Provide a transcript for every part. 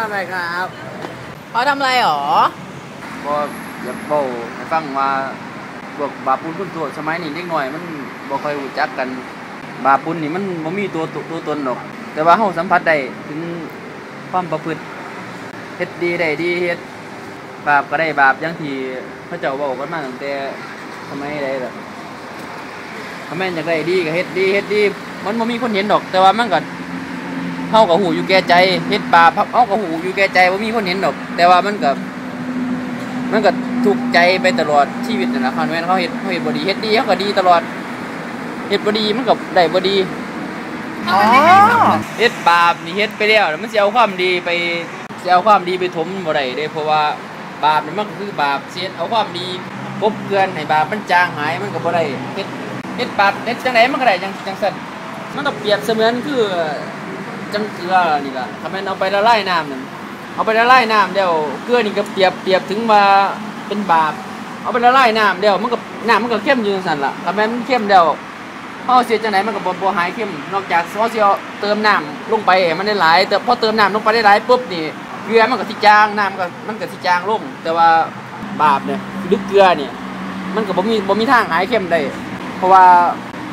อะไรครับเขาทำอะไรหรอก็อยากเบาให้ฟังว่าพวกบาปุ้นพุ่นตัวสมัยนี้เด็กหน่อยมันบ่ค่อยรู้จักกัน บาปุ้นนี่มันบ่มีตัวตตัวตนหรอก แต่ว่าเฮาสัมผัสได้ถึงความประพฤติเฮ็ดดีได้ดีเฮ็ดบาปก็ได้บาปอย่างที่พระเจ้าเว้ากันมาตั้งแต่สมัยใดล่ะถ้าแม่นอยากได้ดีก็เฮ็ดดีเฮ็ดดี มันบ่มีคนเห็นดอก แต่ว่ามันก็ เฮาก็หูอยู่แก่ใจเฮ็ดบาปเฮาก็หูอยู่แก่ใจบ่มีคนเห็นดอก แต่ว่ามันก็มันก็ถูกใจไปตลอดชีวิตนั่นแหละครับแม่นเขาเฮ็ดเขาเฮ็ดบ่ดีเฮ็ดดีเขาก็ดีตลอดเฮ็ดบ่ดีมันก็ได้บ่ดีอ๋อเฮ็ดบาปนี่เฮ็ดไปแล้วแล้วมันสิเอาความดีไปสิเอาความดีไปถมบ่ได้เด้เพราะว่าบาปนี่มันก็คือบาปเสียเอาความดีกบเกลือนให้บาปมันจางหายมันก็บ่ได้เฮ็ดเฮ็ดบาปเฮ็ดจังไดมันก็ได้จังจังซั่นมันก็เปรียบเสมือนคือ จังเกลือนี่ล่ะถ้าแม่นเอาไปละลายน้ำนั่นเอาไปละลายน้ำเดียวเกลือนี่ก็เปรียบเปรียบถึงว่าเป็นบาปเอาไปละลายน้ำเดียวมันก็น้ำมันก็เข้มอยู่สั่นล่ะถ้าแม่นมันเข้มเดียวเฮาเสียจังไหนมันก็บ่บ่หายเข้มนอกจากเฮาสิเอาเติมน้ำลงไปมันได้หลายแต่พอเติมน้ำลงไปได้หลายปุ๊บนี่เกลือมันก็สิจางน้ำมันก็มันก็สิจางลงแต่ว่าบาปเนี่ยหรือเกลือเนี่ยมันก็บ่มีบ่มีทางหายเข้มได้เพราะว่า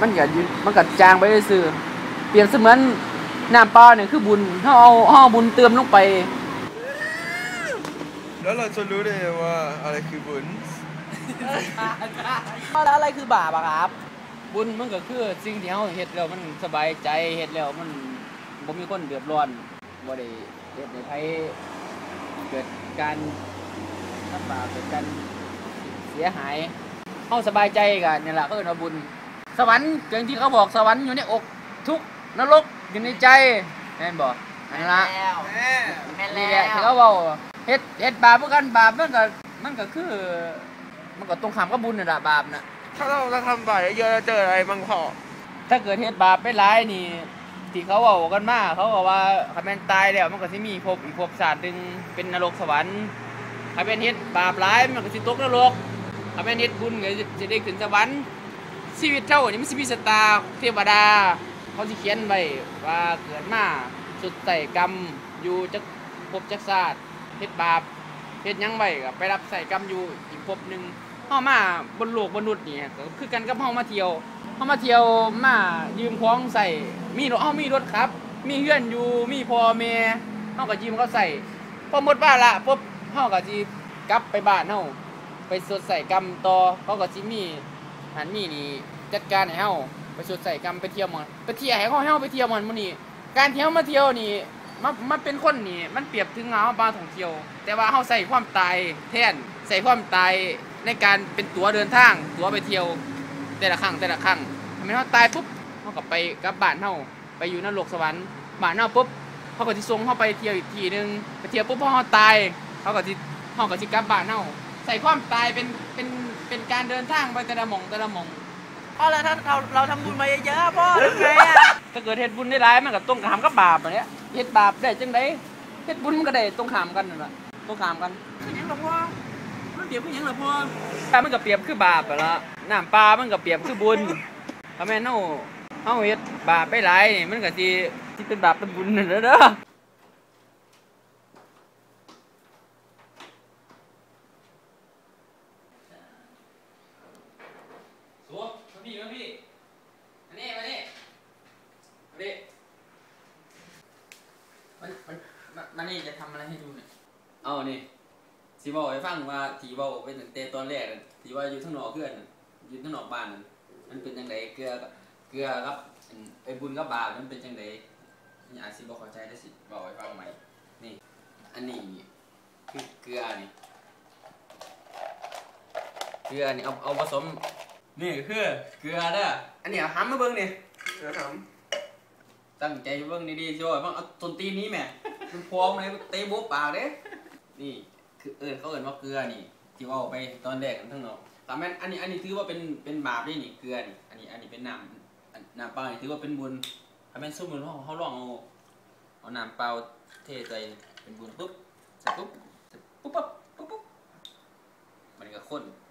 มันก็มันก็จางไปซื่อๆเปรียบเสมือน น้ำเปล่าเนี่ยคือบุญเฮาเอาเฮาเอาบุญเติมลงไป แล้วเราจะรู้ได้ไงว่าอะไรคือบุญแล้วอะไรคือบาปอะครับ บุญมันก็คือสิ่งที่เฮาเฮ็ดแล้วมันสบายใจเฮ็ดแล้วมันบ่มีคนเดือดร้อนบ่ได้เฮ็ดให้ไผเกิดการลำบากเกิดการเสียหายเฮาสบายใจก็นี่ล่ะก็เอิ้นว่าบุญ สวรรค์อย่างที่เขาบอกสวรรค์อยู่ในอกทุกข์ นรกอยู่ในใจแม่นบ่อันนั้นล่ะแม่นนี่แล้แหละที่วเขาเว้าเฮ็ดเฮ็ดบาปเหมือนกันบาปมันก็มันก็คือ มันก็ตรงข้ามกับบุญนั่นล่ะบาปน่ะ ถ้าเราจะทำบาปเยอะๆเราเจออะไรบ้างพอถ้าเกิดเฮ็ดบาปไปหลายนี่ที่เขาเว้ากันมาเขาบอกว่าคันแม่นตายแล้วมันก็สิมีภพอีกภพชาติหนึงเป็นนรกสวรรค์คันแม่นเฮ็ดบาปหลายมันก็สิตกนรกคันแม่นเฮ็ดบุญก็สิได้ขึ้นสวรรค์ชีวิตเท่านี่มันสิมีสตาร์เทวดา เขาสิเขียนไว้ว่าเกิดมาสุดใส่กรรมอยู่จักภพจักชาสติเฮ็ดบาปเฮ็ดหยังไว้ก็ไปรับใส่กรรมอยู่อีกภพหนึงเฮามาบนโลกมนุษย์นี่ก็คือกันกับเฮามาเที่ยวเขามาเที่ยวมายืมของใส่มีรถเขามีรถครับ มีเพื่อนอยู่มีพ่อแม่เขาก็ยืมเขาใส่พอหมดบ้านละปุ๊บเขาก็จีกลับไปบ้านเขาไปสดใส่กรรมต่อเขาก็จิมีหันมีนี่จัดการให้เขา ไปสดใส่กรรมไปเที่ยวมันไปเที่ยวให้เขาให้เขาไปเที่ยวมันมื้อนี้การเที่เขามาเที่ยวนี่มันมันเป็นคนนี่มันเปรียบถึงเงาบาท่องเที่ยว แต่ว่าเขาใส่ความตายแทนใส่ความตายในการเป็นตั๋วเดินทางตั๋วไปเที่ยว แต่ละครั้งแต่ละครั้งทำให้เขาตายปุ๊บเขาก็ไปกับบ้านเขาไปอยู่นรกสวรรค์บ้านเขาปุ๊บเขาก็ที่ส่งเขาไปเที่ยวอีกทีนึงไปเที่ยวปุ๊บพอเขาตายเขาก็ที่เขาก็ที่กลับบ้านเขาใส่ความตายเป็นเป็นเป็นการเดินทางไปแต่ละหม่องแต่ละหม่อง พ่อแล้วถ้าเราเราทำบุญมาเยอะๆพ่อทำไงอะถ้าเกิดเฮ็ดบุญได้หลายมันก็ตรงขามกับบาปอันเนี้ยเฮ็ดบาปได้จังไดเฮ็ดบุญมันก็ได้ตรงขามกันนั่นแหละตรงขามกันคือยังเหรอพ่อมันเดี๋ยวคือยังเหรอพ่อแต่มันก็เปรียบคือบาปอะละน้ำปลามันก็เปรียบคือบุญถ้าแม่นเฮาเฮาเฮ็ดบาปไปหลายนี่มันก็สิสิเป็นบาปเป็นบุญนั่นแหละเด้อสวมา พี่มาพี่อันนี้มานี่มาดิมันมันมันมันนี่จะทำอะไรให้ดูเนี่ยเอานี่สิบอกให้ฟังว่าที่เว้าเป็นตั้งแต่ตอนแรกทีว่าอยู่ข้งนอกเพื่อนอยู่ข้งนอกบ้านอันมันเป็นจังไดเกลือเกลือกับไอ้บุญกับบาปมันเป็นจังไดนี่อาจสิบ่เข้าใจได้สิบอกให้ฟังใหม่นี่ อันนี้คือเกลือนี่เกลือนี่เอาเอาผสม นี่คือเกลือเด้ออันนี้เอาหำมาเบิ่งนี่เดี๋ยวถามตั้งใจเบิ่งดีๆสิว่าเบิ่งเอาต้นตีนนี้แหม่มันพร้อมเลยเตะโบ๊ะปากเด้นี่คือเอิญเขาเอิญว่าเกลือนี่ที่ว่าไปตอนแรกทั้งเนาะแต่แม่นอันนี้อันนี้ถือว่าเป็นเป็นบาปได้นี่เกลือนี่อันนี้อันนี้เป็นน้ำอันน้ำเปล่านี่ถือว่าเป็นบุญถ้าแม่นสู้มือเขาเขาลองเอาเอาน้ำเปล่าเทใส่เป็นบุญปุ๊บใส่ปุ๊บใส่ปุ๊บปุ๊บปุ๊บปุ๊บมันก็ข้นข้น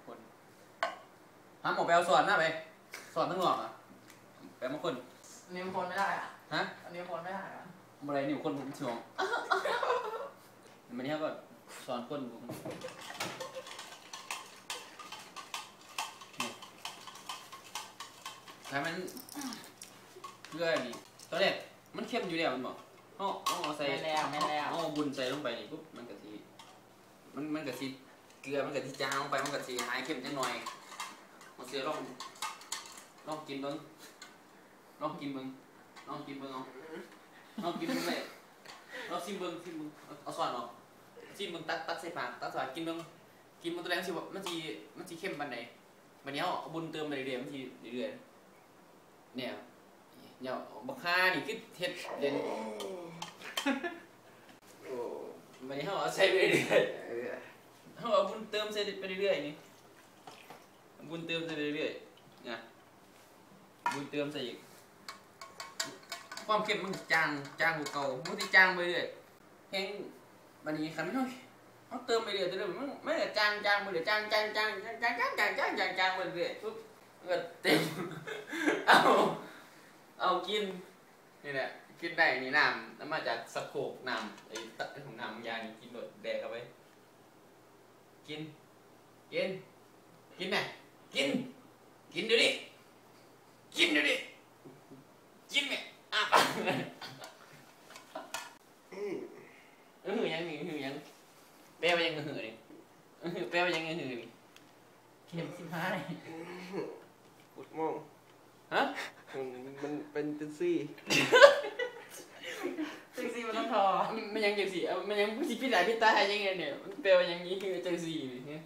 ทำออกไปเอาสอนหน้าไปสอนทั้งหลอกอะไปมาข้นอันนี้มันคนไม่ได้อะฮะอันนี้คนไม่ได้อะอะไรนี่คนผมช่วงมันนี้เขาก็สอนคนกูนี่ถ้ามันเกลือนี่ตอนแรกมันเข้มอยู่แล้วมันบอกเอาเอาเอาใส่แม่นแล้วแม่นแล้วเอาบุญใส่ลงไปนี่ปุ๊บมันก็สิมันมันก็สิเกลือมันก็สิจางลงไปมันก็สิหายเข้มจังหน่อย มันเสียลองลองกินเบิ่งลองกินเบิ่งลองกินเบิ่งเอาลองกินเบิ่งเลยลองชิมเบิ่งชิมเบิ่งเอาเอาส่วนออกชิมเบิ่งตัดตัดใส่ปากตัดส่วนกินเบิ่งกินมันตัวแรกสิว่ามันสิมันสิเข้มปานใดวันนี้เอาบุญเติมไปเรื่อยๆมันสิเรื่อยๆเนี่ยเนี่ยบักค่านี่คือเฮ็ดเด่นโอ้วันนี้เขาเอาใช้ไปเรื่อยๆเขาเอาบุญเติมใส่ไปเรื่อยๆนี่ บุญเติมใส่ไปเรื่อยๆนะบุญเติมใส่อีกความเข้มมันจางจางกว่าเก่ามันจะจางไปเรื่อยแห้งวันนี้คันเขาเขาเติมไปเรื่อยๆเรื่อยๆมันไม่ได้จางจางไปเรื่อยจางจางจางจางจางจางจางจางจางจางไปเรื่อยปุ๊บก็เต็มเอาเอากินนี่แหละกินได้นี่น้ำน้ำมาจากสะโคกน้ำไอ้ตะของน้ำยานี่กินโดดแดกเข้าไปกินกินกินไหม กิน กินเดูดิกินเดูดิกินไหมอะปากเออยังนี่คือยังแปลว่ายังหือนี่เออแปลว่ายังหือนี่เข็มสิบห้าเลยอุดมองฮะมันมันเป็นจังซี่ซิกซี่มันต้องทอมันมันยังจังสี่เอามันยังพี่พี่ไหนพี่ตาให้ยังไงเนี่ยมันแปลว่ายังนี้คือจังสี่นี่